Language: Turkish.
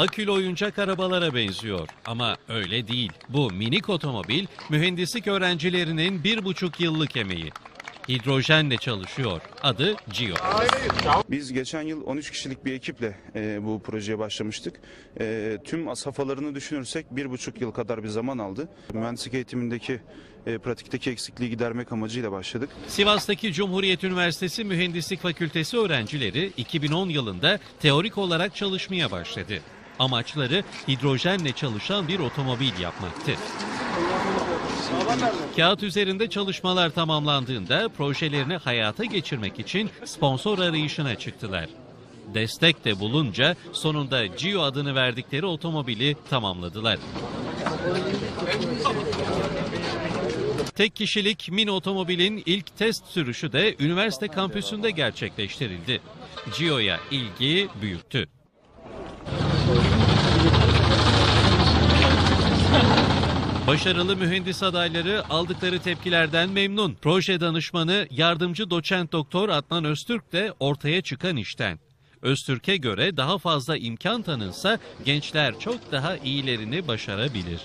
akülü oyuncak arabalara benziyor. Ama öyle değil. Bu minik otomobil mühendislik öğrencilerinin bir buçuk yıllık emeği. Hidrojenle çalışıyor. Adı Gio. Biz geçen yıl 13 kişilik bir ekiple e, bu projeye başlamıştık. E, tüm safhalarını düşünürsek bir buçuk yıl kadar bir zaman aldı. Mühendislik eğitimindeki e, pratikteki eksikliği gidermek amacıyla başladık. Sivas'taki Cumhuriyet Üniversitesi Mühendislik Fakültesi öğrencileri 2010 yılında teorik olarak çalışmaya başladı. Amaçları hidrojenle çalışan bir otomobil yapmaktı. Kağıt üzerinde çalışmalar tamamlandığında projelerini hayata geçirmek için sponsor arayışına çıktılar. Destek de bulunca sonunda Gio adını verdikleri otomobili tamamladılar. Tek kişilik mini otomobilin ilk test sürüşü de üniversite kampüsünde gerçekleştirildi. Gio'ya ilgi büyüktü. Başarılı mühendis adayları aldıkları tepkilerden memnun. Proje danışmanı yardımcı doçent doktor Adnan Öztürk de ortaya çıkan işten. Öztürk'e göre daha fazla imkan tanınsa gençler çok daha iyilerini başarabilir.